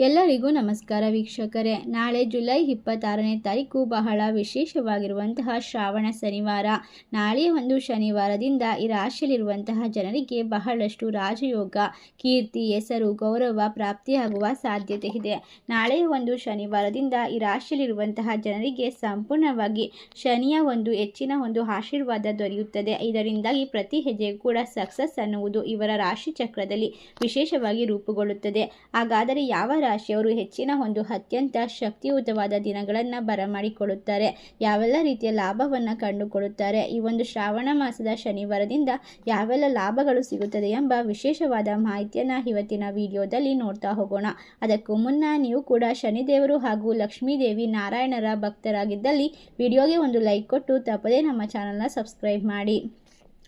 ಎಲ್ಲರಿಗೂ ನಮಸ್ಕಾರ ವೀಕ್ಷಕರೇ. ನಾಳೆ ಜುಲೈ ಇಪ್ಪತ್ತಾರನೇ ತಾರೀಕು ಬಹಳ ವಿಶೇಷವಾಗಿರುವಂತಹ ಶ್ರಾವಣ ಶನಿವಾರ. ನಾಳೆ ಒಂದು ಶನಿವಾರದಿಂದ ಈ ರಾಶಿಯಲ್ಲಿರುವಂತಹ ಜನರಿಗೆ ಬಹಳಷ್ಟು ರಾಜಯೋಗ, ಕೀರ್ತಿ, ಹೆಸರು, ಗೌರವ ಪ್ರಾಪ್ತಿಯಾಗುವ ಸಾಧ್ಯತೆ ಇದೆ. ನಾಳೆ ಒಂದು ಶನಿವಾರದಿಂದ ಈ ರಾಶಿಯಲ್ಲಿರುವಂತಹ ಜನರಿಗೆ ಸಂಪೂರ್ಣವಾಗಿ ಶನಿಯ ಒಂದು ಹೆಚ್ಚಿನ ಒಂದು ಆಶೀರ್ವಾದ ದೊರೆಯುತ್ತದೆ. ಇದರಿಂದಾಗಿ ಪ್ರತಿ ಹೆಜ್ಜೆ ಕೂಡ ಸಕ್ಸಸ್ ಅನ್ನುವುದು ಇವರ ರಾಶಿ ಚಕ್ರದಲ್ಲಿ ವಿಶೇಷವಾಗಿ ರೂಪುಗೊಳ್ಳುತ್ತದೆ. ಹಾಗಾದರೆ ಯಾವ ರಾಶಿಯವರು ಹೆಚ್ಚಿನ ಒಂದು ಅತ್ಯಂತ ಶಕ್ತಿಯುತವಾದ ದಿನಗಳನ್ನು ಬರಮಾಡಿಕೊಳ್ಳುತ್ತಾರೆ. ಯಾವೆಲ್ಲ ರೀತಿಯ ಲಾಭವನ್ನು ಕಂಡುಕೊಳ್ಳುತ್ತಾರೆ? ಈ ಒಂದು ಶ್ರಾವಣ ಮಾಸದ ಶನಿವಾರದಿಂದ ಯಾವೆಲ್ಲ ಲಾಭಗಳು ಸಿಗುತ್ತದೆ ಎಂಬ ವಿಶೇಷವಾದ ಮಾಹಿತಿಯನ್ನು ಇವತ್ತಿನ ವಿಡಿಯೋದಲ್ಲಿ ನೋಡ್ತಾ ಹೋಗೋಣ. ಅದಕ್ಕೂ ಮುನ್ನ ನೀವು ಕೂಡ ಶನಿದೇವರು ಹಾಗೂ ಲಕ್ಷ್ಮೀದೇವಿ ನಾರಾಯಣರ ಭಕ್ತರಾಗಿದ್ದಲ್ಲಿ ವಿಡಿಯೋಗೆ ಒಂದು ಲೈಕ್ ಕೊಟ್ಟು ತಪ್ಪದೇ ನಮ್ಮ ಚಾನಲ್ನ ಸಬ್ಸ್ಕ್ರೈಬ್ ಮಾಡಿ.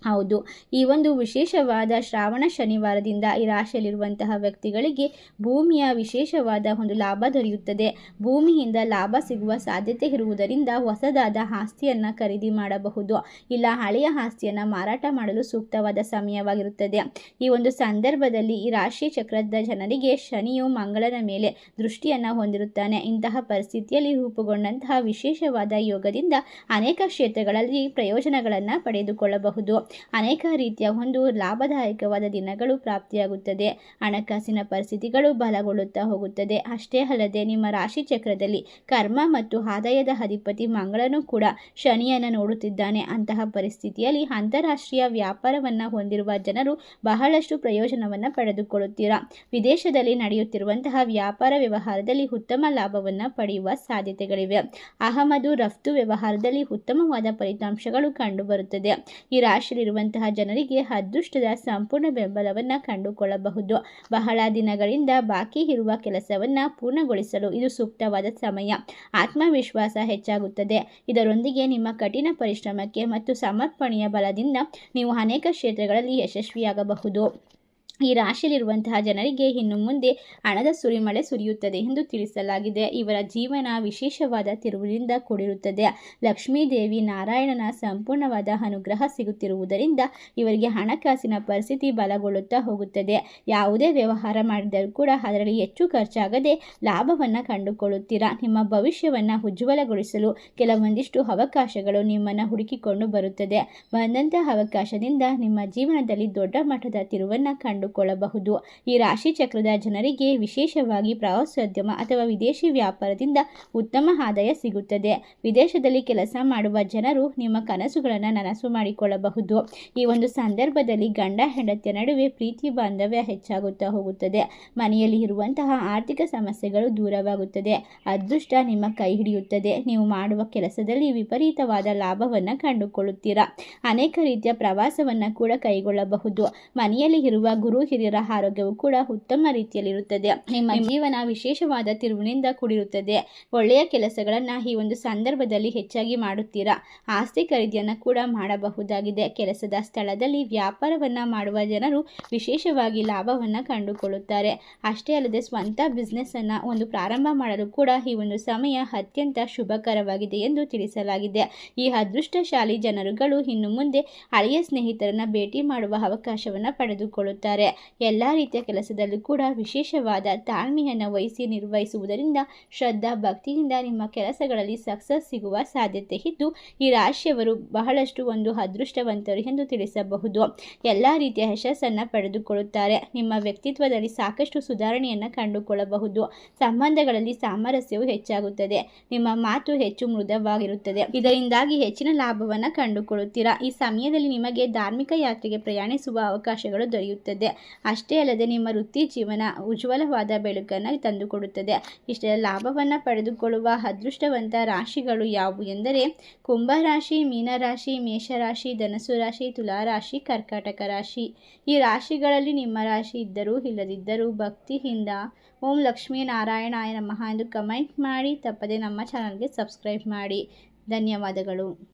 ಹೌದು. ಈ ಒಂದು ವಿಶೇಷವಾದ ಶ್ರಾವಣ ಶನಿವಾರದಿಂದ ಈ ರಾಶಿಯಲ್ಲಿರುವಂತಹ ವ್ಯಕ್ತಿಗಳಿಗೆ ಭೂಮಿಯ ವಿಶೇಷವಾದ ಒಂದು ಲಾಭ ದೊರೆಯುತ್ತದೆ. ಭೂಮಿಯಿಂದ ಲಾಭ ಸಿಗುವ ಸಾಧ್ಯತೆ ಇರುವುದರಿಂದ ಹೊಸದಾದ ಆಸ್ತಿಯನ್ನು ಖರೀದಿ ಮಾಡಬಹುದು. ಇಲ್ಲ, ಹಳೆಯ ಆಸ್ತಿಯನ್ನು ಮಾರಾಟ ಮಾಡಲು ಸೂಕ್ತವಾದ ಸಮಯವಾಗಿರುತ್ತದೆ. ಈ ಒಂದು ಸಂದರ್ಭದಲ್ಲಿ ಈ ರಾಶಿ ಚಕ್ರದ ಜನರಿಗೆ ಶನಿಯು ಮಂಗಳನ ಮೇಲೆ ದೃಷ್ಟಿಯನ್ನು ಹೊಂದಿರುತ್ತಾನೆ. ಇಂತಹ ಪರಿಸ್ಥಿತಿಯಲ್ಲಿ ರೂಪುಗೊಂಡಂತಹ ವಿಶೇಷವಾದ ಯೋಗದಿಂದ ಅನೇಕ ಕ್ಷೇತ್ರಗಳಲ್ಲಿ ಪ್ರಯೋಜನಗಳನ್ನು ಪಡೆದುಕೊಳ್ಳಬಹುದು. ಅನೇಕ ರೀತಿಯ ಒಂದು ಲಾಭದಾಯಕವಾದ ದಿನಗಳು ಪ್ರಾಪ್ತಿಯಾಗುತ್ತದೆ. ಹಣಕಾಸಿನ ಪರಿಸ್ಥಿತಿಗಳು ಬಲಗೊಳ್ಳುತ್ತಾ ಹೋಗುತ್ತದೆ. ಅಷ್ಟೇ ಅಲ್ಲದೆ ನಿಮ್ಮ ರಾಶಿ ಚಕ್ರದಲ್ಲಿ ಕರ್ಮ ಮತ್ತು ಆದಾಯದ ಅಧಿಪತಿ ಮಂಗಳನು ಕೂಡ ಶನಿಯನ್ನು ನೋಡುತ್ತಿದ್ದಾನೆ. ಅಂತಹ ಪರಿಸ್ಥಿತಿಯಲ್ಲಿ ಅಂತಾರಾಷ್ಟ್ರೀಯ ವ್ಯಾಪಾರವನ್ನು ಹೊಂದಿರುವ ಜನರು ಬಹಳಷ್ಟು ಪ್ರಯೋಜನವನ್ನು ಪಡೆದುಕೊಳ್ಳುತ್ತೀರಾ? ವಿದೇಶದಲ್ಲಿ ನಡೆಯುತ್ತಿರುವಂತಹ ವ್ಯಾಪಾರ ವ್ಯವಹಾರದಲ್ಲಿ ಉತ್ತಮ ಲಾಭವನ್ನು ಪಡೆಯುವ ಸಾಧ್ಯತೆಗಳಿವೆ. ಅಹಮದು ರಫ್ತು ವ್ಯವಹಾರದಲ್ಲಿ ಉತ್ತಮವಾದ ಫಲಿತಾಂಶಗಳು ಕಂಡುಬರುತ್ತದೆ. ಈ ರಾಶಿಯಲ್ಲಿರುವಂತಹ ಜನರಿಗೆ ಅದೃಷ್ಟದ ಸಂಪೂರ್ಣ ಬೆಂಬಲವನ್ನು ಕಂಡುಕೊಳ್ಳಬಹುದು. ಬಹಳ ದಿನಗಳಿಂದ ಬಾಕಿ ಇರುವ ಕೆಲಸವನ್ನು ಪೂರ್ಣಗೊಳಿಸಲು ಇದು ಸೂಕ್ತವಾದ ಸಮಯ. ಆತ್ಮವಿಶ್ವಾಸ ಹೆಚ್ಚಾಗುತ್ತದೆ. ಇದರೊಂದಿಗೆ ನಿಮ್ಮ ಕಠಿಣ ಪರಿಶ್ರಮಕ್ಕೆ ಮತ್ತು ಸಮರ್ಪಣೆಯ ಬಲದಿಂದ ನೀವು ಅನೇಕ ಕ್ಷೇತ್ರಗಳಲ್ಲಿ ಯಶಸ್ವಿಯಾಗಬಹುದು. ಈ ರಾಶಿಯಲ್ಲಿರುವಂತಹ ಜನರಿಗೆ ಇನ್ನು ಮುಂದೆ ಹಣದ ಸುರಿಮಳೆ ಸುರಿಯುತ್ತದೆ ಎಂದು ತಿಳಿಸಲಾಗಿದೆ. ಇವರ ಜೀವನ ವಿಶೇಷವಾದ ತಿರುವಿನಿಂದ ಕೂಡಿರುತ್ತದೆ. ಲಕ್ಷ್ಮೀದೇವಿ ನಾರಾಯಣನ ಸಂಪೂರ್ಣವಾದ ಅನುಗ್ರಹ ಸಿಗುತ್ತಿರುವುದರಿಂದ ಇವರಿಗೆ ಹಣಕಾಸಿನ ಪರಿಸ್ಥಿತಿ ಬಲಗೊಳ್ಳುತ್ತಾ ಹೋಗುತ್ತದೆ. ಯಾವುದೇ ವ್ಯವಹಾರ ಮಾಡಿದರೂ ಕೂಡ ಅದರಲ್ಲಿ ಹೆಚ್ಚು ಖರ್ಚಾಗದೆ ಲಾಭವನ್ನು ಕಂಡುಕೊಳ್ಳುತ್ತೀರಾ? ನಿಮ್ಮ ಭವಿಷ್ಯವನ್ನು ಉಜ್ವಲಗೊಳಿಸಲು ಕೆಲವೊಂದಿಷ್ಟು ಅವಕಾಶಗಳು ನಿಮ್ಮನ್ನು ಹುಡುಕಿಕೊಂಡು ಬರುತ್ತದೆ. ಬಂದಂತಹ ಅವಕಾಶದಿಂದ ನಿಮ್ಮ ಜೀವನದಲ್ಲಿ ದೊಡ್ಡ ಮಟ್ಟದ ತಿರುವನ್ನು ಕಂಡು ಕೊಳ್ಳಬಹುದು ಈ ರಾಶಿ ಚಕ್ರದ ಜನರಿಗೆ ವಿಶೇಷವಾಗಿ ಪ್ರವಾಸೋದ್ಯಮ ಅಥವಾ ವಿದೇಶಿ ವ್ಯಾಪಾರದಿಂದ ಉತ್ತಮ ಆದಾಯ ಸಿಗುತ್ತದೆ. ವಿದೇಶದಲ್ಲಿ ಕೆಲಸ ಮಾಡುವ ಜನರು ನಿಮ್ಮ ಕನಸುಗಳನ್ನು ನನಸು ಮಾಡಿಕೊಳ್ಳಬಹುದು. ಈ ಒಂದು ಸಂದರ್ಭದಲ್ಲಿ ಗಂಡ, ಹೆಂಡತಿಯ ನಡುವೆ ಪ್ರೀತಿ ಬಾಂಧವ್ಯ ಹೆಚ್ಚಾಗುತ್ತಾ ಹೋಗುತ್ತದೆ. ಮನೆಯಲ್ಲಿ ಇರುವಂತಹ ಆರ್ಥಿಕ ಸಮಸ್ಯೆಗಳು ದೂರವಾಗುತ್ತದೆ. ಅದೃಷ್ಟ ನಿಮ್ಮ ಕೈ ಹಿಡಿಯುತ್ತದೆ. ನೀವು ಮಾಡುವ ಕೆಲಸದಲ್ಲಿ ವಿಪರೀತವಾದ ಲಾಭವನ್ನು ಕಂಡುಕೊಳ್ಳುತ್ತೀರಾ? ಅನೇಕ ರೀತಿಯ ಪ್ರವಾಸವನ್ನು ಕೂಡ ಕೈಗೊಳ್ಳಬಹುದು. ಮನೆಯಲ್ಲಿ ಇರುವ ಹಿರಿಯರ ಆರೋಗ್ಯವು ಕೂಡ ಉತ್ತಮ ರೀತಿಯಲ್ಲಿರುತ್ತದೆ. ನಿಮ್ಮ ಜೀವನ ವಿಶೇಷವಾದ ತಿರುವಿನಿಂದ ಕೂಡಿರುತ್ತದೆ. ಒಳ್ಳೆಯ ಕೆಲಸಗಳನ್ನು ಈ ಒಂದು ಸಂದರ್ಭದಲ್ಲಿ ಹೆಚ್ಚಾಗಿ ಮಾಡುತ್ತೀರಾ? ಆಸ್ತಿ ಖರೀದಿಯನ್ನು ಕೂಡ ಮಾಡಬಹುದಾಗಿದೆ. ಕೆಲಸದ ಸ್ಥಳದಲ್ಲಿ ವ್ಯಾಪಾರವನ್ನು ಮಾಡುವ ಜನರು ವಿಶೇಷವಾಗಿ ಲಾಭವನ್ನ ಕಂಡುಕೊಳ್ಳುತ್ತಾರೆ. ಅಷ್ಟೇ ಅಲ್ಲದೆ ಸ್ವಂತ ಬಿಸ್ನೆಸ್ಸನ್ನು ಒಂದು ಪ್ರಾರಂಭ ಮಾಡಲು ಕೂಡ ಈ ಒಂದು ಸಮಯ ಅತ್ಯಂತ ಶುಭಕರವಾಗಿದೆ ಎಂದು ತಿಳಿಸಲಾಗಿದೆ. ಈ ಅದೃಷ್ಟಶಾಲಿ ಜನರುಗಳು ಇನ್ನು ಮುಂದೆ ಹಳೆಯ ಸ್ನೇಹಿತರನ್ನ ಭೇಟಿ ಮಾಡುವ ಅವಕಾಶವನ್ನ ಪಡೆದುಕೊಳ್ಳುತ್ತಾರೆ. ಎಲ್ಲ ರೀತಿಯ ಕೆಲಸದಲ್ಲೂ ಕೂಡ ವಿಶೇಷವಾದ ತಾಳ್ಮೆಯನ್ನು ವಹಿಸಿ ನಿರ್ವಹಿಸುವುದರಿಂದ ಶ್ರದ್ಧಾ ಭಕ್ತಿಯಿಂದ ನಿಮ್ಮ ಕೆಲಸಗಳಲ್ಲಿ ಸಕ್ಸಸ್ ಸಿಗುವ ಸಾಧ್ಯತೆ ಇದ್ದು, ಈ ರಾಶಿಯವರು ಬಹಳಷ್ಟು ಒಂದು ಅದೃಷ್ಟವಂತರು ಎಂದು ತಿಳಿಸಬಹುದು. ಎಲ್ಲ ರೀತಿಯ ಯಶಸ್ಸನ್ನು ಪಡೆದುಕೊಳ್ಳುತ್ತಾರೆ. ನಿಮ್ಮ ವ್ಯಕ್ತಿತ್ವದಲ್ಲಿ ಸಾಕಷ್ಟು ಸುಧಾರಣೆಯನ್ನು ಕಂಡುಕೊಳ್ಳಬಹುದು. ಸಂಬಂಧಗಳಲ್ಲಿ ಸಾಮರಸ್ಯವು ಹೆಚ್ಚಾಗುತ್ತದೆ. ನಿಮ್ಮ ಮಾತು ಹೆಚ್ಚು ಮೃದುವಾಗಿರುತ್ತದೆ. ಇದರಿಂದಾಗಿ ಹೆಚ್ಚಿನ ಲಾಭವನ್ನು ಕಂಡುಕೊಳ್ಳುತ್ತೀರಾ. ಈ ಸಮಯದಲ್ಲಿ ನಿಮಗೆ ಧಾರ್ಮಿಕ ಯಾತ್ರೆಗೆ ಪ್ರಯಾಣಿಸುವ ಅವಕಾಶಗಳು ದೊರೆಯುತ್ತದೆ. ಅಷ್ಟೇ ಅಲ್ಲದೆ ನಿಮ್ಮ ವೃತ್ತಿ ಜೀವನ ಉಜ್ವಲವಾದ ಬೆಳಕನ್ನು ತಂದುಕೊಡುತ್ತದೆ. ಇಷ್ಟೆಲ್ಲ ಲಾಭವನ್ನು ಪಡೆದುಕೊಳ್ಳುವ ಅದೃಷ್ಟವಂತ ರಾಶಿಗಳು ಯಾವುವು ಎಂದರೆ ಕುಂಭರಾಶಿ, ಮೀನರಾಶಿ, ಮೇಷರಾಶಿ ಧನಸು ರಾಶಿ ತುಲಾರಾಶಿ, ಕರ್ಕಾಟಕ ರಾಶಿ. ಈ ರಾಶಿಗಳಲ್ಲಿ ನಿಮ್ಮ ರಾಶಿ ಇದ್ದರೂ ಇಲ್ಲದಿದ್ದರೂ ಭಕ್ತಿಯಿಂದ ಓಂ ಲಕ್ಷ್ಮೀ ನಾರಾಯಣಾಯ ನಮಃ ಎಂದು ಕಮೆಂಟ್ ಮಾಡಿ, ತಪ್ಪದೆ ನಮ್ಮ ಚಾನಲ್ಗೆ ಸಬ್ಸ್ಕ್ರೈಬ್ ಮಾಡಿ. ಧನ್ಯವಾದಗಳು.